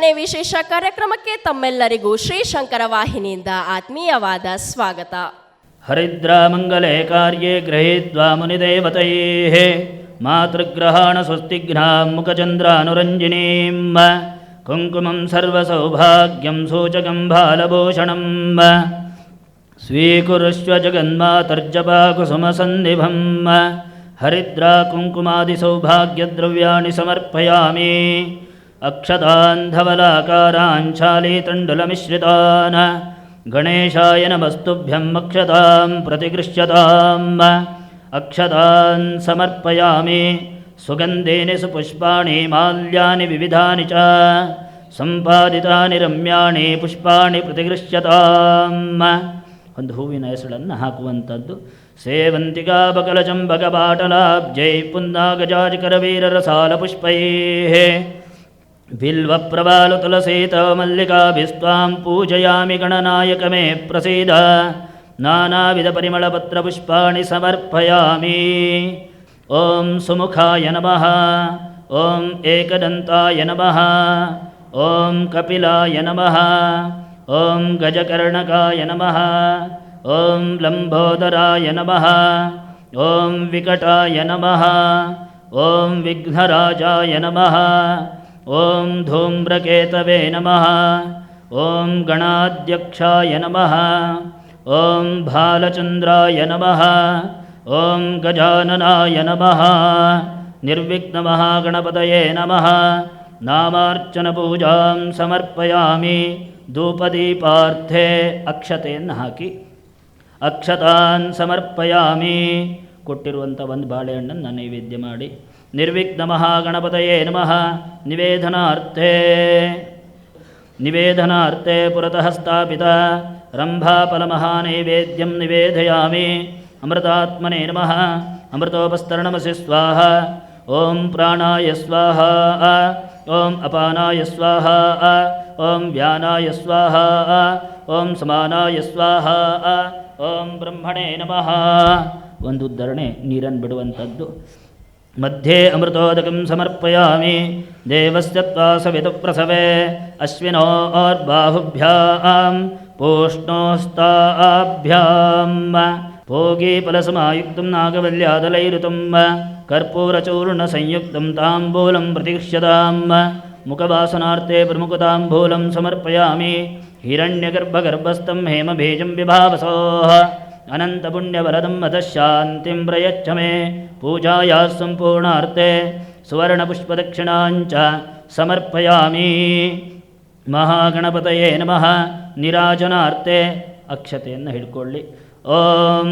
ಪ್ರಾರ್ಥನೆ ವಿಶೇಷ ಕಾರ್ಯಕ್ರಮಕ್ಕೆ ತಮ್ಮೆಲ್ಲರಿಗೂ ಶ್ರೀ ಶಂಕರ ವಾಹಿನಿಯಿಂದ ಆತ್ಮೀಯವಾದ ಸ್ವಾಗತ. ಹರಿದ್ರಾಮಂಗಲೇ ಕಾರ್ಯೇ ಗೃಹೀತ್ವಾ ಮುನಿದೇವತೈಃ ಮಾತೃಗ್ರಹಾಣ ಸ್ವಸ್ತಿಘ್ನಾಂ ಮುಖಚಂದ್ರಾನುರಂಜಿನೀಂ ಕುಂಕುಮಂ ಸರ್ವಸೌಭಾಗ್ಯಂ ಸೂಚಕಂ ಬಾಲಭೂಷಣಂ ಸ್ವೀಕುರುಷ್ವ ಜಗನ್ಮಾತರ್ಜಪಾಕುಸುಮಸನ್ನಿಭಂ ಹರಿದ್ರಾ ಕುಂಕುಮಾದಿಸೌಭಾಗ್ಯದ್ರವ್ಯಾಣಿ ಸಮರ್ಪಯಾಮಿ धवलाकारान् शालीतण्डुलमिश्रितान् गणेशाय नमस्तुभ्यम् अक्षतां प्रतिगृह्यताम् अक्षतान् समर्पयामि सुगन्धेन सुपुष्पाणि माल्यानि विविधानि च ಸಂಪಾದಿತಾನಿ ರಮ್ಯಾಣಿ ಪುಷ್ಪಾಣಿ ಪ್ರತಿಗೃಶ್ಯತಾಂ ಒಂದು ಹೂವಿನ ಹೆಸಳನ್ನು ಹಾಕುವಂಥದ್ದು ಸೇವಂತಿಕಾ ಬಕಲ ಚಂಬಕ ಬಾಟಲಾಬ್ಜೈ ಪುನ್ನಾಗಜಾಜಿಕರವೀರರ ಸಾಲ ಪುಷ್ಪೈ बिल्वप्रभालतुलसेतमल्लिकाभिस्त्वां पूजयामि गणनायक मे प्रसीद। नानाविधपरिमलपत्रपुष्पाणि समर्पयामि। ॐ सुमुखाय नमः। ॐ एकदन्ताय नमः। ॐ कपिलाय नमः। ॐ गजकर्णकाय नमः। ॐ लम्बोदराय नमः। ॐ विकटाय नमः। ॐ विघ्नराजाय नमः। ಓಂ ಧೂಮ್ರಕೇತವೇ ನಮಃ. ಓಂ ಗಣಾಧ್ಯಕ್ಷಾಯ ನಮಃ. ಓಂ ಬಾಲಚಂದ್ರಾಯ ನಮಃ. ಓಂ ಗಜಾನನಾಯ ನಮಃ. ನಿರ್ವಿಘ್ನಮಹಾಗಣಪತಯೇ ನಮಃ. ನಾಮಾರ್ಚನಪೂಜಾಂ ಸಮರ್ಪಯಾಮಿ. ಧೂಪದೀಪಾರ್ಥೆ ಅಕ್ಷತೆಯನ್ನು ಹಾಕಿ. ಅಕ್ಷತಾನ್ ಸಮರ್ಪಯಾಮಿ. ಕೊಟ್ಟಿರುವಂಥ ಒಂದು ಬಾಳೆಹಣ್ಣನ್ನು ನೈವೇದ್ಯ ಮಾಡಿ. ನಿರ್ವಿಘ್ನ ಗಣಪತಯೇ ನಮಃ. ನಿವೇದನಾರ್ಥೇ ನಿವೇದನಾರ್ಥೆ ಪುರತಃ ಸ್ಥಾಪಿತ ರಂಭಾಫಲಮಹಾನೈವೇದ್ಯಂ ನಿವೇದಯಾಮಿ ಅಮೃತಾತ್ಮನೇ ನಮಃ. ಅಮೃತೋಪಸ್ತರಣಮಸಿ ಸ್ವಾಹ. ಓಂ ಪ್ರಾಣಾಯ ಸ್ವಾಹ. ಓಂ ಅಪಾನಾಯ ಸ್ವಾಹ. ಓಂ ವ್ಯಾನಾಯ ಸ್ವಾಹ. ಓಂ ಸಮಾನಾಯ ಸ್ವಾಹ. ಓಂ ಬ್ರಹ್ಮಣೇ ನಮಃ. ಒಂದು ಧರಣೆ ನೀರನ್ನು ಬಿಡುವಂಥದ್ದು मध्ये अमृतोदकं समर्पयामि। देवस्य त्वा सवितुप्रसवे अश्विनो आर्बाहुभ्याम् पोष्णोस्ताभ्यां भोगीफलसमायुक्तं नागवल्यादलैरुतं कर्पूरचूर्णसंयुक्तं ताम्बूलं प्रतीक्ष्यताम्। मुखवासनार्थे प्रमुखताम्बूलं समर्पयामि। हिरण्यगर्भगर्भस्थं हेमबीजं विभावसोः। ಅತಃ ಶಾಂತಿಂ ಪ್ರಯಚ್ಛ ಮೇ ಪೂಜಾಯ ಸಂಪೂರ್ಣಾರ್ಥೆ ಸುವರ್ಣಪುಷ್ಪದಕ್ಷಿಣಾಂಚ ಸಮರ್ಪಯಾಮಿ ಮಹಾಗಣಪತಯೇ ನಮಃ ನಿರಾಜನಾರ್ತೆ ಅಕ್ಷತೆಯನ್ನು ಹಿಡ್ಕೊಳ್ಳಿ। ಓಂ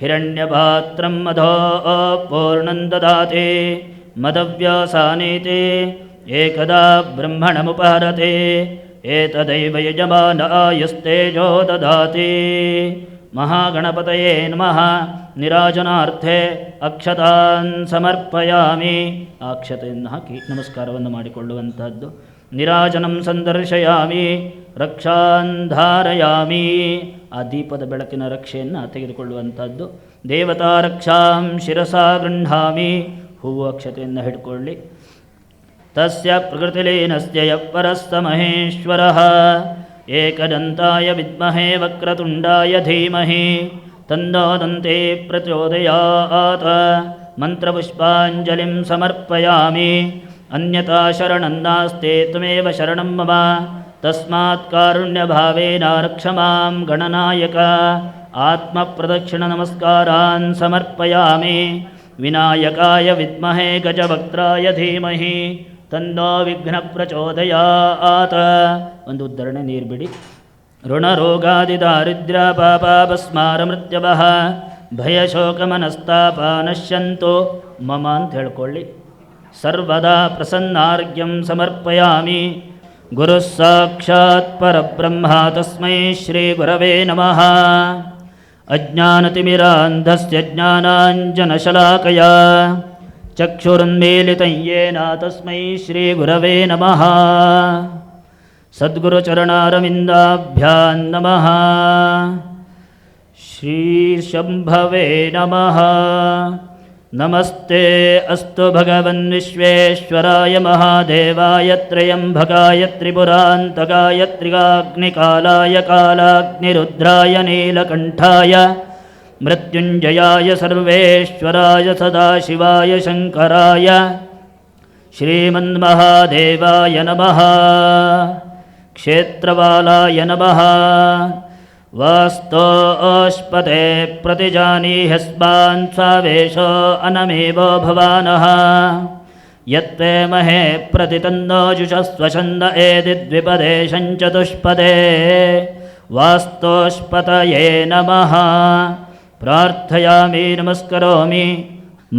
ಹಿರಣ್ಯಪಾತ್ರಂ ಮಧೋ ಪೂರ್ಣಂ ದದಾತಿ ಮದವ್ಯಾಸಾನೀತಿ ಏಕದಾ ಬ್ರಹ್ಮಣಮುಪಹರತಿ ಏತದೈವ ಯಜಮಾನ ಯಜಮಾನಾಯಸ್ತೇಜೋ ದದಾತಿ ಮಹಾಗಣಪತಯೇ ನಮಃ. ನಿರಾಜನಾರ್ಥೆ ಅಕ್ಷತಾನ್ ಸಮರ್ಪಯಾಮಿ. ಅಕ್ಷತೆಯನ್ನು ಹಾಕಿ ನಮಸ್ಕಾರವನ್ನು ಮಾಡಿಕೊಳ್ಳುವಂಥದ್ದು ನಿರಾಜನಂ ಸಂದರ್ಶಯಾಮಿ ರಕ್ಷಾಂಧಾರಯಾಮಿ ಆ ದೀಪದ ಬೆಳಕಿನ ರಕ್ಷೆಯನ್ನು ತೆಗೆದುಕೊಳ್ಳುವಂಥದ್ದು ದೇವತಾ ರಕ್ಷಾಂ ಶಿರಸಾ ಗೃಹಾಮಿ ಹೂವು ಅಕ್ಷತೆಯನ್ನು ಹಿಡ್ಕೊಳ್ಳಿ. ತಸ್ಯ ಪ್ರಕೃತಿಲೀನಸ್ಯ ಯಪ್ಪರಸ್ತ ಮಹೇಶ್ವರಃ. एकदन्ताय विद्महे वक्रतुण्डाय धीमहि तन्दोदन्ते प्रचोदयात्। मन्त्रपुष्पाञ्जलिं समर्पयामि। अन्यथा शरणं नास्ते त्वमेव शरणं मम। तस्मात् कारुण्यभावेन रक्षमां गणनायक। आत्मप्रदक्षिणनमस्कारान् समर्पयामि। विनायकाय विद्महे गजवक्त्राय धीमहि। ತನ್ನೋ ವಿಘ್ನ ಪ್ರಚೋದಯಾತ್. ಒಂದು ಉದ್ಧರಣೆ, ನೀರು ಬಿಡಿ. ಋಣರೋಗಾದಿದಾರಿದ್ರ್ಯ ಪಾಪಾಪಸ್ಮಾರ ಶೋಕ, ಮನಸ್ತಾಪ, ನಶ್ಯಂತೋ. ಮಮ ಅಂತ ಹೇಳ್ಕೊಳ್ಳಿ. ಸರ್ವದಾ ಪ್ರಸನ್ನಾರ್ಘ್ಯಂ ಸಮರ್ಪಯಾಮಿ. ಗುರು ಸಾಕ್ಷಾತ್ ಪರಬ್ರಹ್ಮ ತಸ್ಮೈ ಶ್ರೀ ಗುರವೇ ನಮಃ. ಅಜ್ಞಾನತಿಮಿರಾಂಧಸ್ಯ ಜ್ಞಾನಾಂಜನಶಲಾಕಯ. चक्षुरुन्मीलितं येन तस्मै श्रीगुरवे नमः। सद्गुरुचरणारविन्दाभ्यां नमः। श्रीशम्भवे नमः। नमस्ते अस्तु भगवन्विश्वेश्वराय महादेवाय त्रयम्भकाय त्रिपुरान्तकाय त्रिगाग्निकालाय कालाग्निरुद्राय नीलकण्ठाय मृत्युञ्जयाय सर्वेश्वराय सदाशिवाय शङ्कराय श्रीमन्महादेवाय नमः। क्षेत्रवालाय नमः। वास्तोष्पते प्रतिजानीह्यस्मान् स्वावेशो अनमेवो भवानः। यत्ते महे प्रतितन्नो जुषस्वछन्द एदिद्विपदे शञ्चतुष्पदे। वास्तोष्पतये नमः प्रार्थयामि नमस्करोमि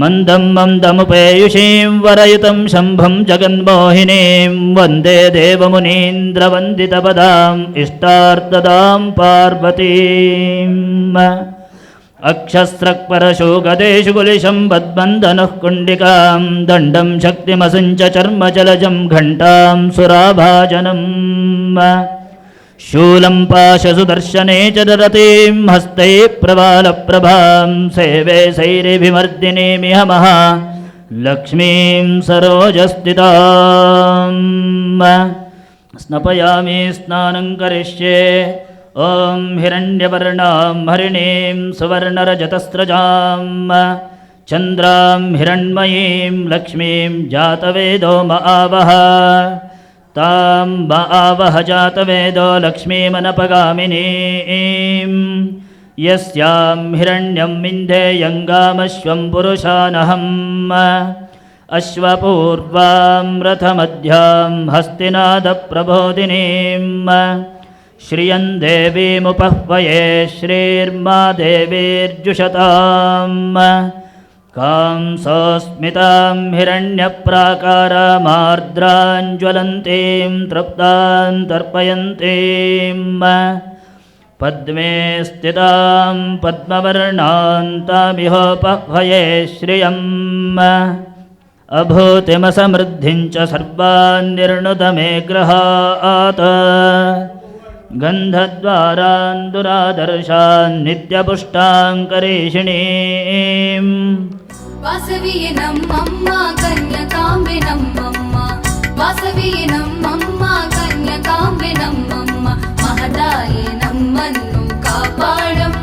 मन्दं मन्दमुपेयुषीं वरयुतं शम्भं जगन्मोहिनीं वन्दे देवमुनीन्द्रवन्दितपदाम् इष्टार्ददां पार्वतीम् अक्षस्रक्परशोगदेषु कुलिशं बद्बन्धनुः कुण्डिकां दण्डं शक्तिमसञ्च चर्मजलजं घण्टां सुराभाजनम् शूलं पाशसुदर्शने च दरतीं हस्तैः प्रबालप्रभां सेवे सैरिभिमर्दिनीमिह महा लक्ष्मीं सरोजस्थिताम् स्नपयामि स्नानं करिष्ये ॐ हिरण्यवर्णां हरिणीं सुवर्णरजतस्रजां चन्द्रां हिरण्मयीं लक्ष्मीं जातवेदो म आवह तां म आवह जातवेदो लक्ष्मीमनपगामिनीं यस्यां हिरण्यं विन्धेयङ्गामश्वं पुरुषानहम्। अश्वपूर्वां रथमध्यां हस्तिनादप्रबोधिनीं श्रियं देवीमुपह्वये श्रीर्मा देवीर्जुषताम् कांसोऽस्मितां हिरण्यप्राकारामार्द्राञ्ज्वलन्तीं तृप्तां तर्पयन्तीं पद्मे स्थितां पद्मवर्णान्तामिहोपह्वये श्रियम् अभूतिमसमृद्धिं च सर्वान् निर्णुतमे गृहात् गन्धद्वारान् दुरादर्शान् नित्यपुष्टाङ्करेषिणीम् वासवीय नम्मा कन्यकाम्बे नम्मा वासवीय नम्मा कन्यकाम्बे नम्मा महदाय नम्मन्नु कापाडम्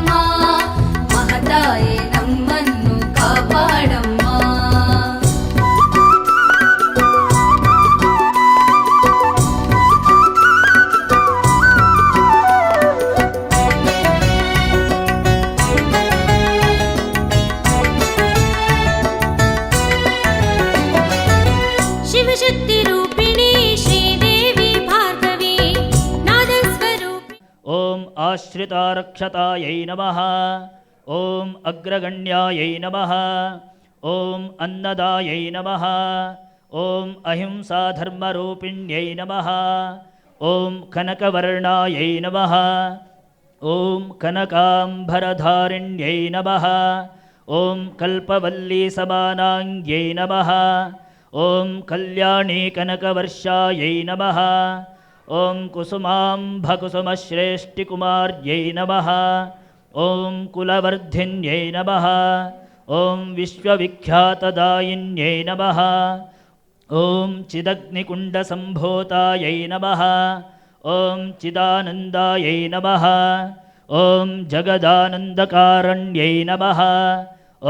ॐ आश्रितारक्षतायै नमः। ॐ अग्रगण्यायै नमः। ॐ अन्नदायै नमः। ॐ अहिंसाधर्मरूपिण्यै नमः। ॐ कनकवर्णायै नमः। ॐ कनकाम्बरधारिण्यै नमः। ॐ कल्पवल्लीसमानाङ्ग्यै नमः। ॐ कल्याणीकनकवर्षायै नमः ॐ कुसुमाम्भकुसुमश्रेष्ठिकुमार्यै नमः। ॐ कुलवर्धिन्यै नमः। ॐ विश्वविख्यातदायिन्यै नमः। ॐ चिदग्निकुण्डसम्भूतायै नमः। ॐ चिदानन्दायै नमः। ॐ जगदानन्दकारण्यै नमः।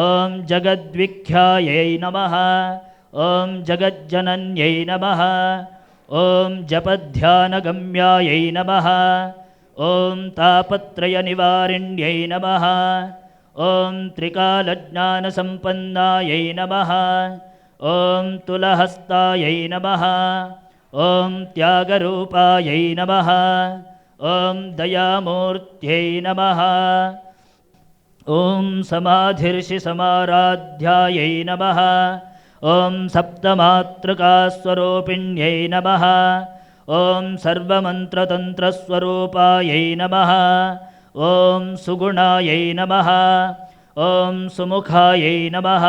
ॐ जगद्विख्यायै नमः। ॐ जगज्जनन्यै नमः ॐ जपध्यानगम्यायै नमः। ॐ तापत्रयनिवारिण्यै नमः। ॐ त्रिकालज्ञानसम्पन्नायै नमः। ॐ तुलहस्तायै नमः। ॐ त्यागरूपायै नमः। ॐ दयामूर्त्यै नमः। ॐ समाधिर्षिसमाराध्यायै नमः ॐ सप्तमातृकास्वरूपिण्यै नमः। ॐ सर्वमन्त्रतन्त्रस्वरूपायै नमः। ॐ सुगुणायै नमः। ॐ सुमुखायै नमः।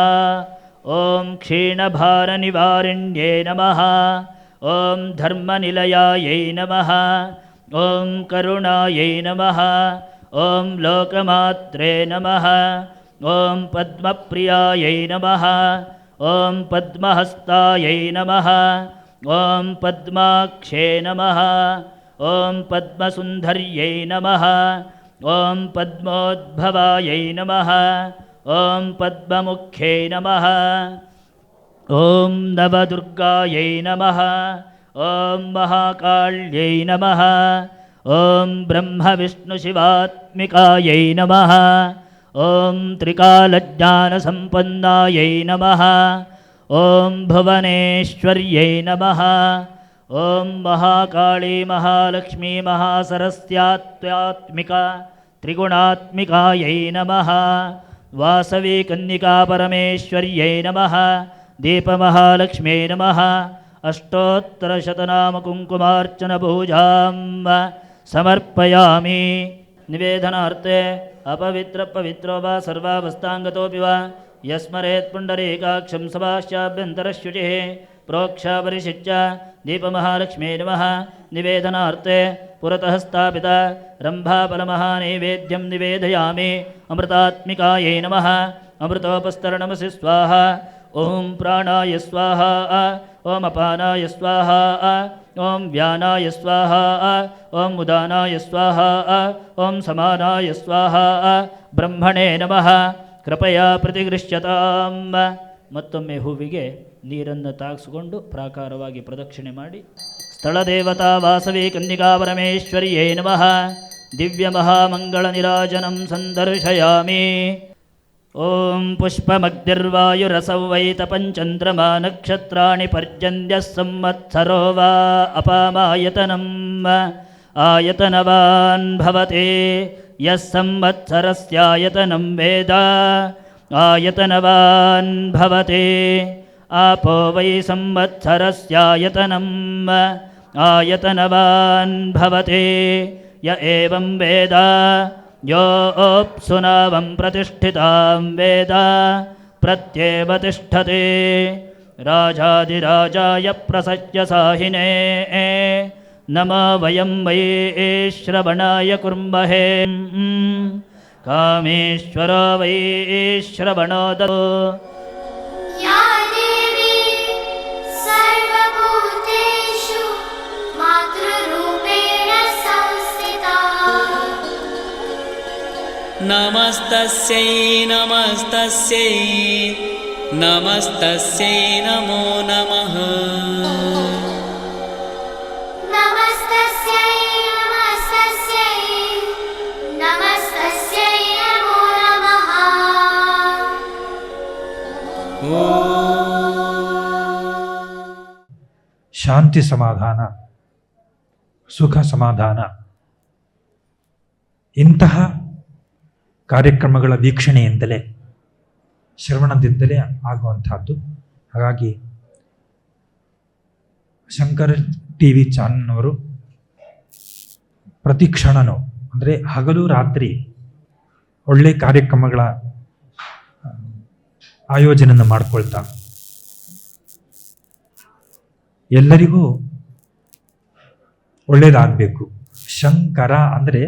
ॐ क्षीणभारनिवारिण्यै नमः। ॐ धर्मनिलयायै नमः। ॐ करुणायै नमः। ॐ लोकमात्रे नमः। ॐ पद्मप्रियायै नमः। ॐ पद्महस्तायै नमः। ॐ पद्माक्षे नमः। ॐ पद्मसुन्दर्यै नमः। ॐ पद्मोद्भवायै नमः। ॐ पद्ममुख्यै नमः। ॐ नवदुर्गायै नमः। ॐ महाकाल्यै नमः। ॐ ब्रह्मविष्णुशिवात्मिकायै नमः ॐ त्रिकालज्ञानसम्पन्नायै नमः। ॐ भुवनेश्वर्यै नमः। ॐ महाकाली महालक्ष्मी महासरस्यात्यात्मिका त्रिगुणात्मिकायै नमः। वासवी कन्निका परमेश्वर्यै नमः। दीपमहालक्ष्म्यै नमः। अष्टोत्तरशतनामकुङ्कुमार्चनपूजां समर्पयामि। निवेदनार्थे अपवित्रपवित्रो वा सर्वावस्थाङ्गतोऽपि वा यस्मरेत् पुण्डरीकाक्षं सभाश्चाभ्यन्तरशुचिः प्रोक्षापरिशिच्य दीपमहालक्ष्मी नमः निवेदनार्थे पुरतः स्थापिता रम्भाफलमहानैवेद्यं निवेदयामि अमृतात्मिकायै नमः अमृतोपस्तरणमसि स्वाहा ॐ प्राणाय स्वाहा ॐ अपानाय स्वाहा ॐ व्यानाय स्वाहा ॐ उदानाय स्वाहा ॐ समानाय स्वाहा ಬ್ರಹ್ಮಣೇ ನಮಃ ಕೃಪಯಾ ಪ್ರತಿಗೃಶ್ಯತಾಂ ಮತ್ತೊಮ್ಮೆ ಹೂವಿಗೆ ನೀರನ್ನು ತಾಗಿಸಿಕೊಂಡು ಪ್ರಾಕಾರವಾಗಿ ಪ್ರದಕ್ಷಿಣೆ ಮಾಡಿ ಸ್ಥಳದೇವತಾ ವಾಸವಿ ಕನ್ನಿಕಾ ಪರಮೇಶ್ವರಿಯೇ ನಮಃ ದಿವ್ಯ ಮಹಾಮಂಗಳ ನಿರಾಜನಂ ಸಂದರ್ಶಯಾಮಿ ॐ पुष्पमग्निर्वायुरसौ पुष्पमग्निर्वायुरसौवैतपञ्चन्द्रमा नक्षत्राणि पर्जन्त्यस्संमत्सरो वा अपामायतनम् आयतनवान् भवते यः संवत्सरस्यायतनं वेद आयतनवान् आयतनवान्भवति आपो वै संवत्सरस्यायतनम् आयतनवान् आयतनवान्भवति य एवं वेदा योऽप्सुनावं प्रतिष्ठितां वेद प्रत्येव तिष्ठते। राजाधिराजाय प्रसह्य साहिने। नमो वयं वै श्रवणाय कुर्महे। कामेश्वरो वै श्रवणो दो नमस्तस्यै नमस्तस्यै नमस्तस्यै नमो नमः नमस्तस्यै नमस्तस्यै नमस्तस्यै नमो नमः ಕಾರ್ಯಕ್ರಮಗಳ ವೀಕ್ಷಣೆಯಿಂದಲೇ, ಶ್ರವಣದಿಂದಲೇ ಆಗುವಂತಹದ್ದು ಹಾಗಾಗಿ ಶಂಕರ ಟಿ ವಿ ಚಾನಲ್ನವರು ಪ್ರತಿ ಕ್ಷಣನೂ, ಅಂದರೆ ಹಗಲು ರಾತ್ರಿ ಒಳ್ಳೆ ಕಾರ್ಯಕ್ರಮಗಳ ಆಯೋಜನೆಯನ್ನು ಮಾಡ್ಕೊಳ್ತಾ, ಎಲ್ಲರಿಗೂ ಒಳ್ಳೇದಾಗಬೇಕು. ಶಂಕರ ಅಂದರೆ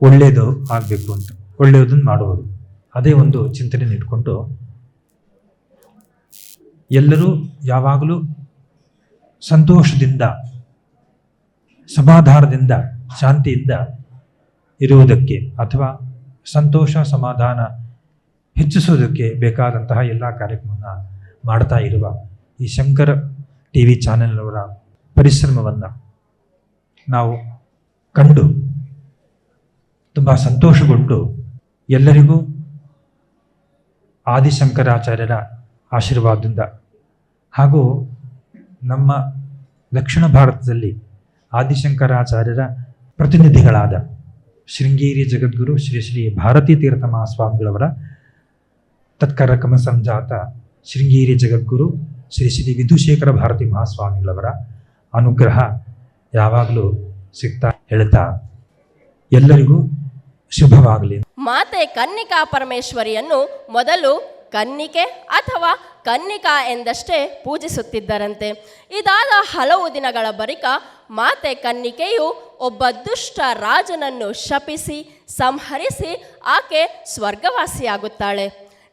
ಒಳ್ಳೆಯದು ಆಗಬೇಕು ಅಂತ. ಒಳ್ಳೆಯದನ್ನು ಮಾಡುವುದು. ಅದೇ ಒಂದು ಚಿಂತನೆ ಇಟ್ಕೊಂಡು ಎಲ್ಲರೂ ಯಾವಾಗಲೂ ಸಂತೋಷದಿಂದ, ಸಮಾಧಾನದಿಂದ, ಶಾಂತಿಯಿಂದ ಇರುವುದಕ್ಕೆ ಅಥವಾ ಸಂತೋಷ, ಸಮಾಧಾನ ಹೆಚ್ಚಿಸೋದಕ್ಕೆ ಬೇಕಾದಂತಹ ಎಲ್ಲ ಕಾರ್ಯಕ್ರಮವನ್ನು ಮಾಡ್ತಾ ಇರುವ ಈ ಶಂಕರ ಟಿ ವಿ ಚಾನೆಲ್ನವರ ಪರಿಶ್ರಮವನ್ನು ನಾವು ಕಂಡು ತುಂಬ ಸಂತೋಷಗೊಂಡು ಎಲ್ಲರಿಗೂ ಆದಿಶಂಕರಾಚಾರ್ಯರ ಆಶೀರ್ವಾದದಿಂದ ಹಾಗೂ ನಮ್ಮ ದಕ್ಷಿಣ ಭಾರತದಲ್ಲಿ ಆದಿಶಂಕರಾಚಾರ್ಯರ ಪ್ರತಿನಿಧಿಗಳಾದ ಶೃಂಗೇರಿ ಜಗದ್ಗುರು ಶ್ರೀ ಶ್ರೀ ಭಾರತೀ ತೀರ್ಥ ಮಹಾಸ್ವಾಮಿಗಳವರ ತತ್ಕರಕಮ ಸಂಜಾತ ಶೃಂಗೇರಿ ಜಗದ್ಗುರು ಶ್ರೀ ಶ್ರೀ ವಿಧುಶೇಖರ ಭಾರತಿ ಮಹಾಸ್ವಾಮಿಗಳವರ ಅನುಗ್ರಹ ಯಾವಾಗಲೂ ಸಿಗ್ತಾ, ಹೇಳ್ತಾ ಎಲ್ಲರಿಗೂ ಶುಭವಾಗಲಿ. ಮಾತೆ ಕನ್ನಿಕಾ ಪರಮೇಶ್ವರಿಯನ್ನು ಮೊದಲು ಕನ್ನಿಕೆ ಅಥವಾ ಕನ್ನಿಕಾ ಎಂದಷ್ಟೇ ಪೂಜಿಸುತ್ತಿದ್ದರಂತೆ. ಇದಾದ ಹಲವು ದಿನಗಳ ಬಳಿಕ ಮಾತೆ ಕನ್ನಿಕೆಯು ಒಬ್ಬ ದುಷ್ಟ ರಾಜನನ್ನು ಶಪಿಸಿ, ಸಂಹರಿಸಿ ಆಕೆ ಸ್ವರ್ಗವಾಸಿಯಾಗುತ್ತಾಳೆ.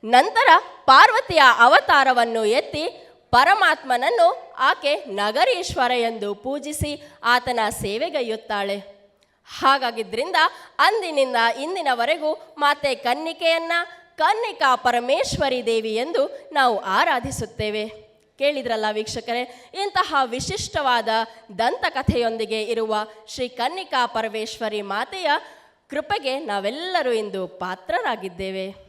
ನಂತರ ಪಾರ್ವತಿಯ ಅವತಾರವನ್ನು ಎತ್ತಿ ಪರಮಾತ್ಮನನ್ನು ಆಕೆ ನಗರೀಶ್ವರ ಎಂದು ಪೂಜಿಸಿ ಆತನ ಸೇವೆಗೈಯುತ್ತಾಳೆ. ಹಾಗಾಗಿದ್ರಿಂದ ಅಂದಿನಿಂದ ಇಂದಿನವರೆಗೂ ಮಾತೆ ಕನ್ನಿಕೆಯನ್ನ ಕನ್ನಿಕಾ ಪರಮೇಶ್ವರಿ ದೇವಿ ಎಂದು ನಾವು ಆರಾಧಿಸುತ್ತೇವೆ. ಕೇಳಿದ್ರಲ್ಲ ವೀಕ್ಷಕರೇ, ಇಂತಹ ವಿಶಿಷ್ಟವಾದ ದಂತಕಥೆಯೊಂದಿಗೆ ಇರುವ ಶ್ರೀ ಕನ್ನಿಕಾ ಪರಮೇಶ್ವರಿ ಮಾತೆಯ ಕೃಪೆಗೆ ನಾವೆಲ್ಲರೂ ಇಂದು ಪಾತ್ರರಾಗಿದ್ದೇವೆ.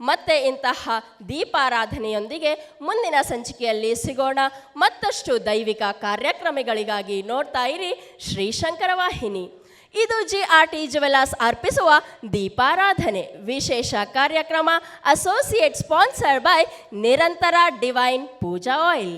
ಮತ್ತೆ ಇಂತಹ ದೀಪಾರಾಧನೆಯೊಂದಿಗೆ ಮುಂದಿನ ಸಂಚಿಕೆಯಲ್ಲಿ ಸಿಗೋಣ. ಮತ್ತಷ್ಟು ದೈವಿಕ ಕಾರ್ಯಕ್ರಮಗಳಿಗಾಗಿ ನೋಡ್ತಾ ಇರಿ ಶ್ರೀಶಂಕರ ವಾಹಿನಿ ಇದು ಜಿ ಆರ್ ಟಿ ಜುವೆಲಾಸ್ ಅರ್ಪಿಸುವ ದೀಪಾರಾಧನೆ. ವಿಶೇಷ ಕಾರ್ಯಕ್ರಮ, associate sponsor by Nirantara divine Pooja oil.